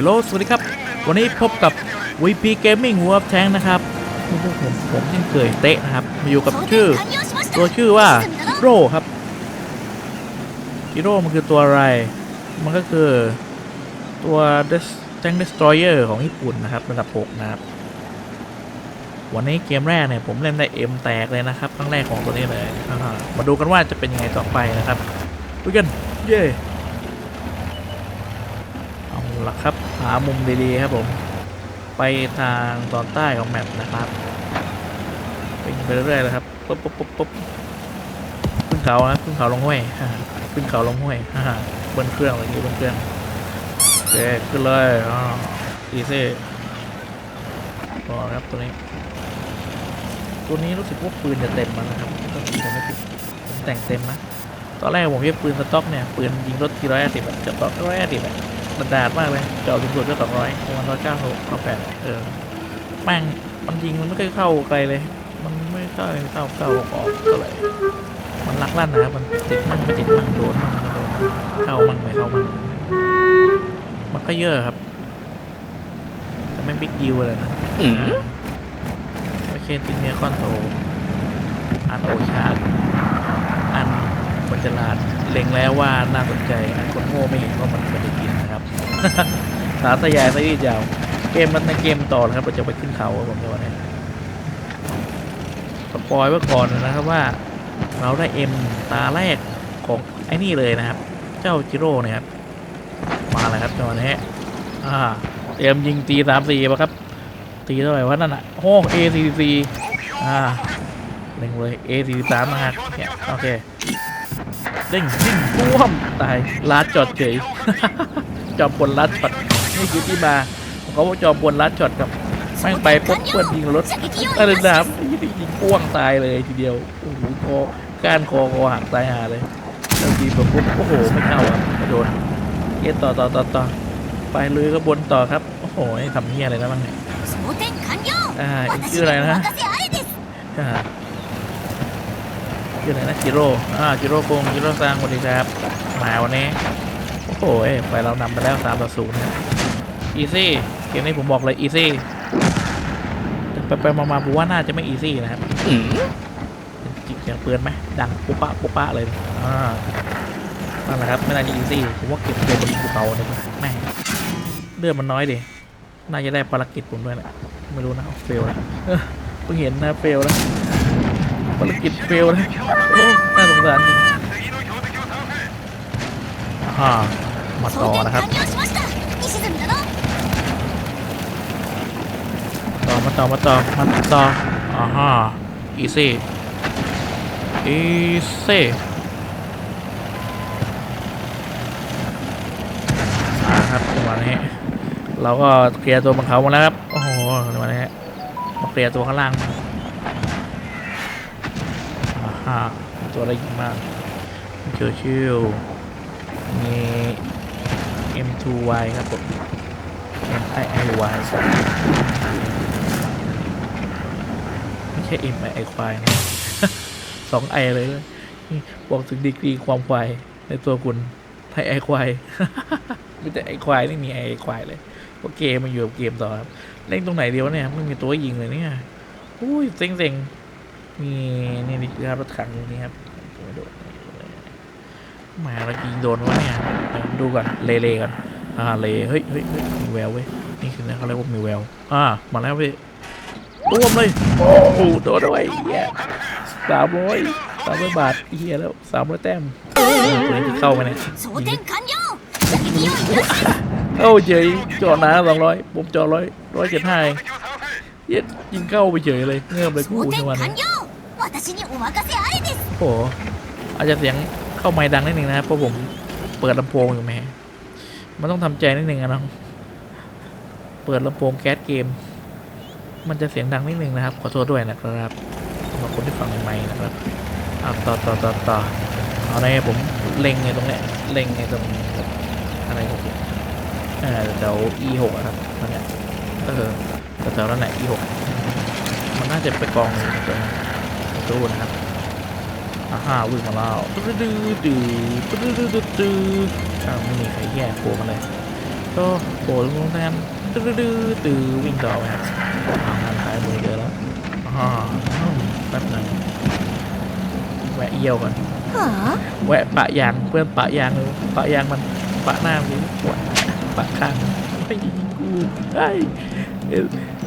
ฮัลโหลสวัสดีครับ วันนี้พบกับ VP Gaming World Tank นะครับผมผมยังเคยเตะนะครับมาอยู่กับชื่อ ตัวชื่อว่าโรครับฮิโร่มันคือตัวอะไร มันก็คือตัว Des- Tank Destroyer ของญี่ปุ่นนะครับระดับ 6 นะครับ วันนี้เกมแรกเนี่ยผมเล่นได้เอ็มแตกเลยนะครับครั้งแรกของตัวนี้เลยมาดูกันว่าจะเป็นยังไงต่อไปนะครับดูกันเย้เอาละครับ หามุมดีๆครับผม ไปทางตอนใต้ของแมปนะครับวิ่งไปเรื่อยๆเลยครับปุ๊บปุ๊บปุ๊บปุ๊บขึ้นเขานะขึ้นเขาลงห้วยขึ้นเขาลงห้วยฮ่าบนเครื่องอะไรอย่างงี้บนเครื่องโอเคขึ้นเลยอ๋ออีซี่พอครับตัวนี้ตัวนี้รู้สึกว่าปืนจะเต็มแล้วนะครับถ้าผมจำไม่ผิดผมแต่งเต็มนะตอนแรกผมเรียกปืนสต็อกเนี่ยปืนยิงรถทีร้อยห้าสิบอะจะต่อร้อยห้าสิบะมันดาดมากเลยเจาะสูงสุดก็สองร้อยประมาณร้อยเก้าหกเก้าแปดเออแม่งมันยิงมันไม่เคยเข้าไกลเลย มันไม่เข้าเข้าเข้าออกออกเท่าไหร่มันลักลั่นนะครับมันติดมั่งไม่ติดมั่งโดนมั่งไม่โดนมั่งเข้ามั่งไม่เข้ามั่งมันก็เยอะครับแต่ไม่บิ๊กยิวเลยนะอืมไม่ใช่ตินเนียคอนโทรอันโอชาอันคนฉลาดเล็งแล้วว่าน่าสนใจอันคนโง่ไม่เห็นว่ามันเป็นกินนะครับ สาธยายซะยืดยาว เกมมันในเกมต่อนะครับเราจะไปขึ้นเขาครับผมในวันนี้สปอยไว้ก่อนนะครับว่า เราได้เอ็มตาแรกของไอ้นี่เลยนะครับ เจ้าจิโร่เนี่ยครับมาเลยครับจังหวะนี้อ่าเตรียมยิงตีสามสี่ปะครับ ตีเท่าไหร่วะนั่นอะโอ้ A 4 4อ่าเล็งเลย A 4 3นะครับเนี่ยโอเคเด้งดิ้งป้วมตายลาดจอดเฉย จอมพลลัดช็อตนี่คือที่มาของเขาว่าจอมพลลัดช็อตกับแม่งไปปุ๊บเพื่อนยิงรถตะลึงรับยิงป้วงตายเลยทีเดียวโอ้โหคอก้านคอคอหักตายหาเลยบางทีแบบปุ๊บโอ้โหไม่เข้าอะโดนเอ็ต่อต่อต่อต่อไปลุยกระบนต่อครับโอ้โหทำเฮียอะไรนะบ้างเนี่ยอ่าชื่ออะไรนะชื่ออะไรนะจิโร่อ่าจิโร่โกงจิโร่ซางสวัสดีครับมาวันนี้ โอ้ยไปเรานำไปแล้ว3ต่อ0นะอีซี่เกมนี้ผมบอกเลยอีซี่ไปไปมามาผมว่าน่าจะไม่อีซี่นะครับจิกเสียงปืนไหมดังปุ๊บปะปุ๊บปะเลยอ่านั่นแหละครับไม่น่าจะอีซี่ผมว่าเก็บเกมบนภูเขาเนี่ยแม่เลือดมันน้อยดิน่าจะได้ภารกิจผมด้วยแหละไม่รู้นะเฟลแล้วเพิ่งเห็นนะเฟลแล้วภารกิจเฟลแล้วน่าสงสารจริงอ่า มาต่อนะครับต่อมาต่อมาต่อมาต่ออ่าฮะอีซี่อีซี่ครับจังนี้เราก็เคลียร์ตัวบนเขามดแล้วครับโอ้โหจังนี้มาเคลียร์ตัวข้างล่างอ่าตัวอะไรมากเชิยว M2Y ครับผม MIIY ไม่ใช่ M ไอควายนะสองไอเลยเลยบอกถึงดีกรีความควายในตัวคุณไทยไอควายไมีแต่ไอควายไม่มีไอควายเลยเพราะเกมมันอยู่กับเกมต่อครับเล่นตรงไหนเดียวเนี่ยไม่มีตัวยิงเลยเนี่ยอุ้ยเซ็งๆมีนี่นี่คือรถถังอยู่นี่ครับมาแล้วยิงโดนวะเนี่ยดูก่อนเลเลก่อน ฮาเลเฮ้ยเฮ้ยมีแววเว้ย นี่คือนะเขาเรียกว่ามีแวว อ่า มาแล้วพี่ตัวมเลย โอ้โหโดนด้วยเยสามร้อยสามร้อยบาทเฮียแล้วสามร้อยแต้มคนนี้ที่เข้ามาเนี่ยเอ้าเจยจอดนาสองร้อยผมจอดร้อยร้อยเจ็ดห้าเองเย็ดยิงเข้าไปเฉยเลยเงือบเลยกูในวันโอ้อาจจะเสียงเข้าไม่ดังนิดนึงนะครับเพราะผมเปิดลำโพงอยู่แม่ มันต้องทำใจนิดนึงอะน้องเปิดลำโพงแก๊สเกม มันจะเสียงดังนิดนึงนะครับ ขอโทษด้วยนะครับสำหรับคนที่ฟังใหม่ๆนะครับอะต่อต่อต่อต่อเอาในผมเล็งไงตรงเนี้ยเล็งไงตรงอะไรผมเออแถว e หกอะครับนั่นแหละเออแถวนั่นแหละ e หกมันน่าจะไปกองอยู่ตรงตู้นะครับ อ่าฮ่าวิ่งมาแล้วดื้อดื้อดื้อดื้อดื้อดื้อดื้ออ้าวไม่มีใครแยกโผล่มาเลยก็โผล่ลงแทนตื้อดื้อตื้อวิ่งต่อไปครับทางานขายมือเจอแล้วอ่าแป๊บหนึงแวะเยี่ยวก่อนはあแวะปะยางเพื่อนปะยางเลยปะยางมันปะหน้ากูปวดปะข้างไม่ยิงกูไอ้เอฟ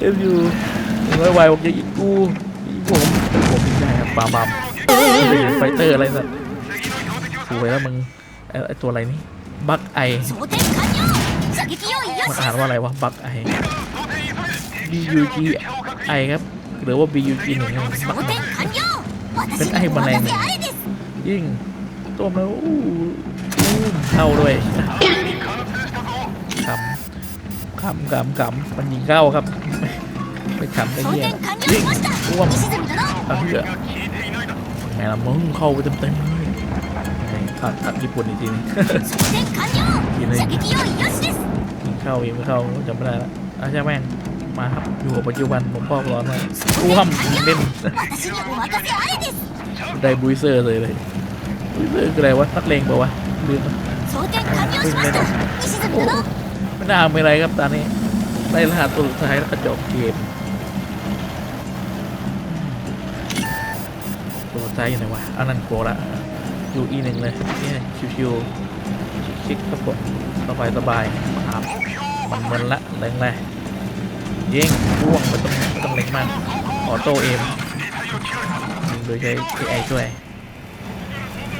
เอฟยูไม่ไหวผมจะยิงกูยิงผมผมยิงได้ครับปาบัม ไฟเตอร์อะไรสักสวยแล้วมึงไอตัวอะไรนี่บักไอมันอ่านว่าอะไรวะบักไอ BUG ไอครับ หรือว่า BUG หนึ่งเป็นไอบันไลยิ่งตัวมันอู้เข้าด้วยขำขำคำคำมันยิงเข้าครับไม่ขำไม่แย่ยิ่งร่วมเอาเถอะ แม่ละมึงเข้าไปเต็มๆเลยตัดตัดญี่ปุ่นอีกทีนึงทีนึงยิงเข้ายิงไม่เข้าจำไม่ได้ละอาจารย์แม่งมาครับอยู่กับปัจจุบันผมพ่อกร้อนมากร่วมเล่นได้บูเซอร์เลยเลยบุยเซอร์คืออะไรวะนักเลงเปล่าวะลืมไปไม่น่ามไอะไรครับตอนนี้ได้รหัสตัวสุดท้ายแล้วก็จบเกม ไตล์อยู่ไหนวะอันนั้นโกละอยู่อีหนึ่งเลยเนี่ยชิวๆชิคๆครับผมสบายสบายมรับมันเมึนละแรงเลยเย่งร่วงไปตรงตรงเล็งมันออโต้เอ็มโดยใช้ AI ช่วย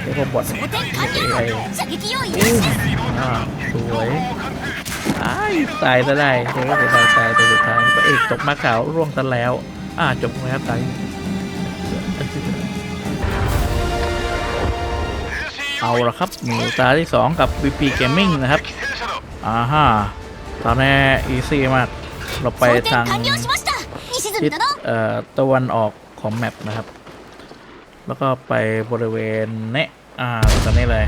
เรียกว่าบอทเรียก AI อ่าสวยตายซะได้เรียว่าตายตายแต่สุดท้ายพระเอกจบมาขาวร่วงซะแล้ว อ่าจบแล้วตาย เอาละครับหมูตาที่ 2 กับ VP Gaming นะครับอ่าฮะตอนนี้อีซี่มาก เราไปทางทิศตะวันออกของแมปนะครับ แล้วก็ไปบริเวณเนี้ยอ่าตอนนี้เลย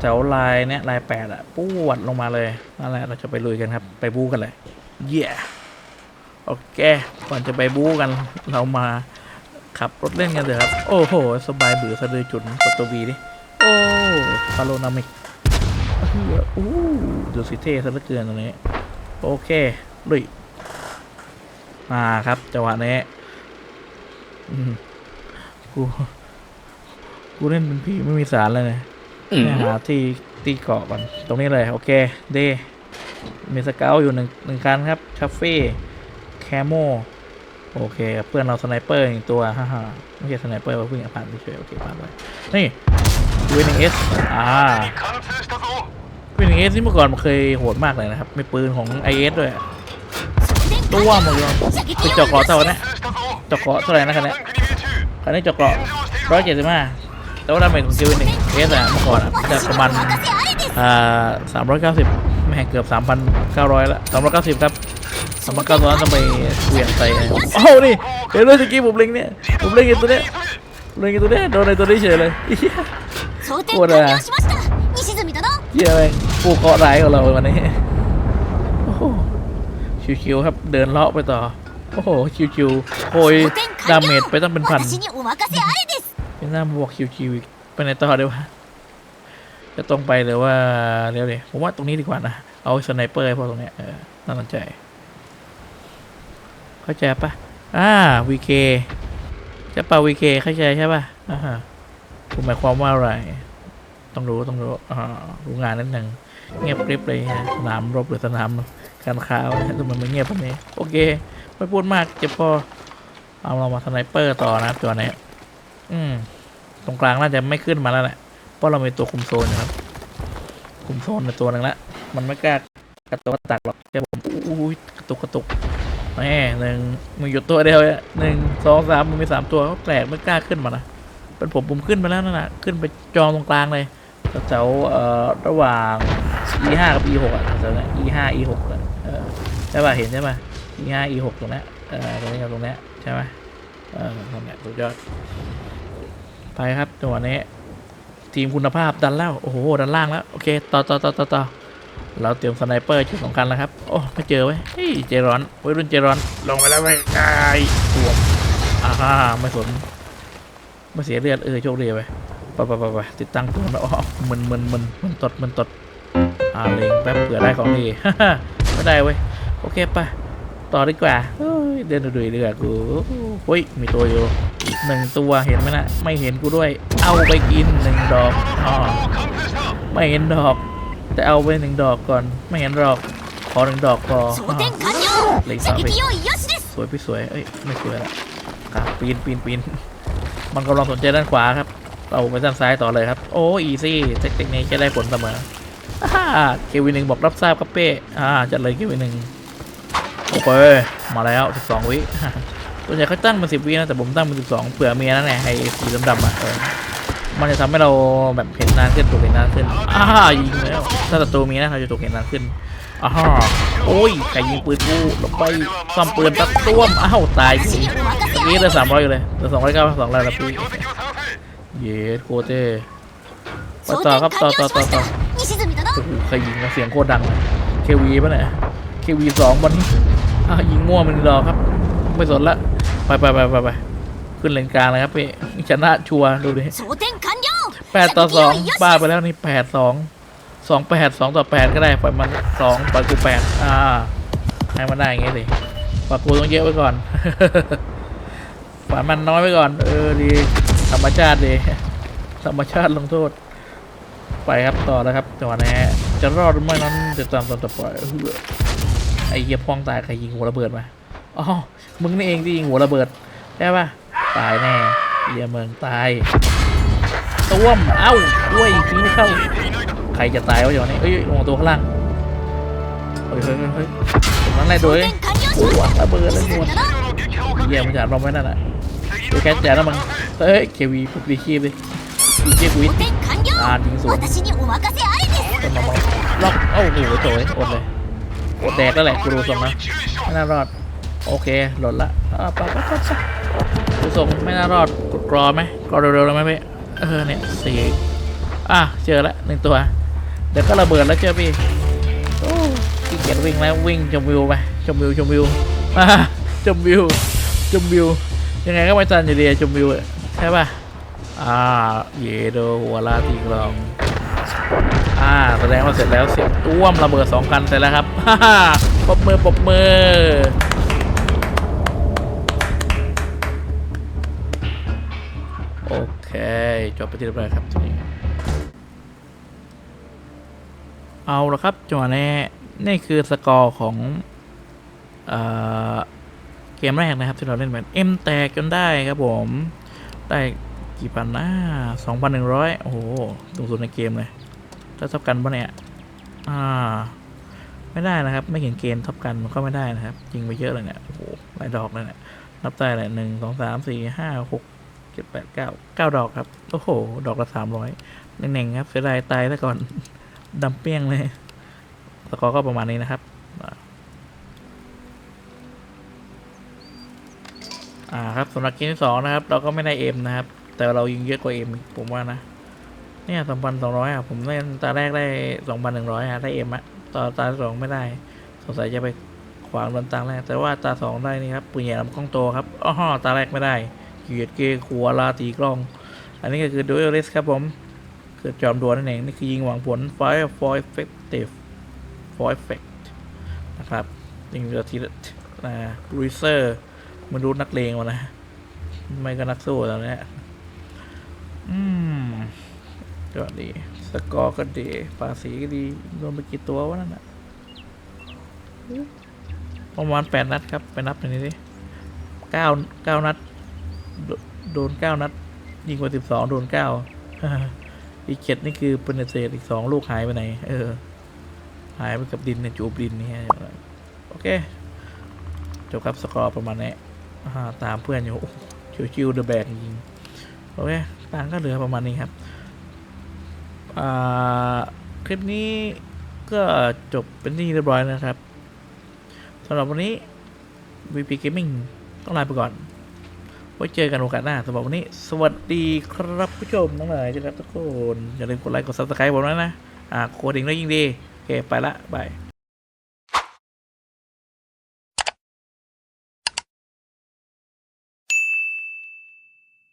แถวลายเนี้ยลายแปดอะปวดลงมาเลยนั่นแหละเราจะไปลุยกันครับ ไปบู๊กันเลยเย่โอเค ก่อนจะไปบู๊กันเรามาขับรถเล่นกันเถอะครับ โอ้โห สบายบือสะดือจุดกดตัววีดิ อ้พาโลนามิกอู้ดูสิเท่ซะเหลือเกินตรงนี้ โอเคลุยมาครับจังหวะนี้อืมกูกูเล่นเป็นผีไม่มีสารเลยนะไปหาที่ตีเกาะก่อนตรงนี้เลย โอเคเดมีสเกลอยู่หนึ่งหนึ่งคันครับชัฟฟี่แคโมโอเค เพื่อนเราสไนเปอร์อีกตัวฮ่าฮ่าไม่ใช่สไนเปอร์ว่าเพิ่งผ่านเฉยๆโอเคผ่านไปนี่ วินเอสอ่าวินเอสนี่เมื่อก่อนมันเคยโหดมากเลยนะครับมีปืนของไอเอสด้วยตัวหมดเลยเป็นจอกเกเท่านั้นจอกเกเท่าไหร่นะคันนี้คันนี้จอเกาะร้อยเจ็ดสิบห้าแต่ว่าดาเมจของกิลหนึ่งเอสอะเมื่อก่อนอะจะประมาณอ่าสามร้อยเก้าสิบแม่เกือบสามพันเก้าร้อยละสามร้อยเก้าสิบครับสามร้อยเก้าร้อทำไปเปลี่ยนใส่โอ้โหนี่เห็นด้วยสกี้ผมเล็งเนี่ยผมเล็งไอ้ตัวเนี้ยเล็งไอ้ตัวเนี้ยโดนไอตัวนี้เฉยเลย พูดเลยเยอะเลยผู้เคาะร้ายของเราวันนี้โอ้โหชิวๆครับเดินเลาะไปต่อ โอ้โหชิวๆโอยดาเมจไปตั้งเป็นพันเป็นหน้าบวกชิวๆอีไปไหนต่อเดี๋ยวะจะตรงไปหรือว่าเรียวเลยผมว่าตรงนี้ดีกว่านะ เอาสไนเปอร์พอตรงเนี้ยเออน่าสนใจ เข้าใจปะอ่าวีเคจะป่าวีเคเข้าใจใช่ปะอ่าฮะ คุณหมายความว่าอะไร ต้องรู้ต้องรู้อ่ารู้งานนิดหนึ่งเงียบกริบเลยฮะสนามรบหรือสนามการค้าทำไมมันเงียบแบบนี้ โอเค ไม่พูดมากเจ็บพอเอาเรามาสไนเปอร์ต่อนะครับตัวนี้อืมตรงกลางน่าจะไม่ขึ้นมาแล้วแหละเพราะเรามีตัวคุมโซนนะครับ คุมโซนในตัวหนึ่งละมันไม่กล้ากระตุกกระตักหรอกแค่ผมอุ้ยกระตุกกระตุกแม่หนึ่งมีอยู่ตัวเดียวหนึ่งสองสามมันมีสามตัวเขาแปลกไม่กล้าขึ้นมานะ เป็นผมผมขึ้นไปแล้วนั่นน่ะขึ้นไปจองตรงกลางเลยแถวๆเอ่อระหว่าง e ห้ากับ e หกอะแถวๆนั้น e ห้า e หกอะเออใช่ป่ะเห็นใช่ป่ะ e ห้า e หกตรงเนี้ยเออตรงนี้กับตรงเนี้ยใช่ไหมเออตรงเนี้ยสุดยอดไปครับจังหวะนี้ทีมคุณภาพดันแล้ว โอ้โห ดันล่างแล้ว โอเค ต่อต่อต่อต่อต่อเราเตรียมสไนเปอร์ชุดสำคัญแล้วครับ โอ้ไม่เจอไว้ยเฮ้ยเจรอนวัยรุ่นเจรอน ลงไปแล้วไปไอ้ตัวอ่าฮ่าไม่สน มาเสียเลือดเออโชคดีไปไปไปไปติดตั้งปืนแล้วอ๋อมันมันมันมันตดมันตดอ่าเล็งแป๊บเผื่อได้ของดีไม่ได้เว้ยโอเคไปต่อดีกว่าเดินดุยเรือกูเฮ้ยมีตัวอยู่หนึ่งตัวเห็นไหมนะไม่เห็นกูด้วย เอาไปกินหนึ่งดอกอ๋อไม่เห็นดอก แต่เอาไปหนึ่งดอกก่อน ไม่เห็นดอกขอหนึ่งดอกพอเลยสามไปสวยพี่สวยเอ้ยไม่สวยละปีนปีนปีน มันกำลังสนใจด้านขวาครับ เราไปด้านซ้ายต่อเลยครับ โอ้อีซี่เทคนิคนี้จะได้ผลเสมออ่าเควินหนึ่งบอกรับทราบครับเป้อ่าจัดเลยเควินหนึ่งโอเคมาแล้ว 12 วิส่วนใหญ่เขาตั้งเป็น10วินะแต่ผมตั้งเป็น12เผื่อเมียนั่นแหละไอ้สีดำๆอะเออมันจะทำให้เราแบบเห็นนานขึ้นถูกเห็นนานขึ้นอ่ายิงแล้วถ้าศัตรูมีนะเราจะถูกเห็นนานขึ้นอ่าโอ้ยใครยิงปืนกูลงไปซ่อมปืนตัดต้วมอ้าวตาย私พี่に นี่เหลือสามร้อยอยู่เลยเหลือสองร้อยเก้าสองร้อยละปีเยสโคเต้ไปต่อครับต่อต่อต่อต่อโใครยิงนะเสียงโคตรดังเลยเควีป่ะเนี่ยเควีสองบอลอะยิงมั่วมันรอครับ ไม่สนละ ไปไปไปไปไปขึ้นเลนกลางเลยครับพี่ชนะชัวร์ดูดิแปดต่อสองบ้าไปแล้วนี่แปดสองสองแปดสองต่อแปดก็ได้ปล่อยมันสองปล่อยกูแปดอ่าให้มันได้อย่างงี้สิปล่อยกูต้องเยอะไว้ก่อน ขวานมันน้อยไปก่อน เออดี ธรรมชาติดี ธรรมชาติลงโทษ ไปครับต่อแล้วครับจังหวะนี้จะรอดหรือไม่นั้นติดตามตอนต่อไปไอ้เหี้ยพ้องตายใครยิงหัวระเบิดมาอ๋อมึงนี่เองที่ยิงหัวระเบิดได้ปะตายแน่เหี้ยเมืองตายต้วมเอ้าด้วยทิ้งเข้า ใครจะตายวะอย่างนี้เอ้ยมองตัวข้างล่างเฮ้ยเฮ้ยเฮ้ยตรงนั้นแหละโดยระเบิดระเบิดเยี่ยมจัจะราไว้นั่นแหละ แกแจแล้วมันเฮ้ยเควีปุ๊บดีคีบเลยดีควิทอาดิงสวนล็อกเอ้าโหโจยอดเลยอดแตกแล้วแหละกูดูทรงนะไม่น่ารอด โอเคหล่นละปั๊บปั๊บปั๊บดูทรงไม่น่ารอดกดกรอไหมกรอเร็วๆเลยไหมพี่เออเนี่ยสี่อะเจอละหนึ่งตัว เดี๋ยวก็ระเบิดแล้วเจอพี่โอ้ขี้เกียจวิ่งแล้ววิ่งชมวิวไปชมวิวชมวิวมาชมวิวชมวิว ยังไงก็ไม่ทันอยู่ดีอะชมวิวใช่ป่ะ อ่า เยโดหัวลาตีกลอง อ่า แสดงว่าเสร็จแล้วเสียบต้วมระเบิดสองคันเสร็จแล้วครับฮ่าฮ่าปบมือปบมือโอเคจบไปที่เรียบร้อยครับทีนี้เอาละครับจังหวะนี้นี่คือสกอร์ของ เอ่อ เกมแรกนะครับที่เราเล่นแบบเอ็มแตกจนได้ครับผม ได้กี่พันนะสองพันหนึ่งร้อยโอ้โหสูงสุดในเกมเลยถ้าท็อปกันปะเนี่ยอ่า ไม่ได้นะครับ ไม่เห็นเกณฑ์ท็อปกันมันก็ไม่ได้นะครับยิงไปเยอะเลยเนี่ยโอ้โหหลายดอกเลยเนี่ยนับได้เลยหนึ่งสองสามสี่ห้าหกเจ็ดแปดเก้าเก้าดอกครับโอ้โห ดอกละสามร้อยเน่งๆครับเสียดายตายซะก่อนดำเปี้ยงเลยสกอร์ก็ประมาณนี้นะครับ อ่าครับสำหรับเกมที่สองนะครับ เราก็ไม่ได้เอ็มนะครับ แต่เรายิงเยอะกว่าเอ็มผมว่านะเนี่ยสองพันสองร้อยอะผมเล่นตาแรกได้สองพันหนึ่งร้อยอะได้เอ็มอะตอนตาสองไม่ได้ สงสัยจะไปขวางโดนตาแรก แต่ว่าตาสองได้นี่ครับปืนใหญ่ลำกล้องโตครับอ๋อตาแรกไม่ได้เหยียดเกย์ขัวลาตีกล้อง อันนี้ก็คือดูเอลิสครับผมคือจอมดวลนั่นเองนี่คือยิงหวังผล fire for effective for effect นะครับยิงเรือทีละนะรูเซอร์ มันรู้นักเลงวะนะ ไม่ก็นักสู้แล้วเนี่ยอืมก็ดี สกอร์ก็ดีภาษีก็ดีโดนไปกี่ตัววะนั่นอะประมาณแปดนัดครับ ไปนับหน่อยนี้ดิเก้าเก้านัดโดโดนเก้านัด ยิงกว่าสิบสองโดนเก้าอีกเจ็ดนี่คือเป็นเศษอีกสองลูกหายไปไหน เออ หายไปกับดินเนี่ยจูบดินนี่ฮะโอเค จบครับสกอร์ประมาณนี้อ่า ตามเพื่อนอยู่โอ้โหชิวๆเดอะแบกจริงโอเคตังก็เหลือประมาณนี้ครับคลิปนี้ก็จบเป็นที่เรียบร้อยนะครับสำหรับวันนี้ VP Gaming ต้องลาไปก่อน ไว้เจอกันโอกาสหน้าสำหรับวันนี้ สวัสดีครับผู้ชมทั้งหลายนะครับทุกคน อย่าลืมกดไลค์กด Subscribe ผมด้วยนะ อ่ากดดิ่งแล้วยิ่งดี โอเค ไปละบาย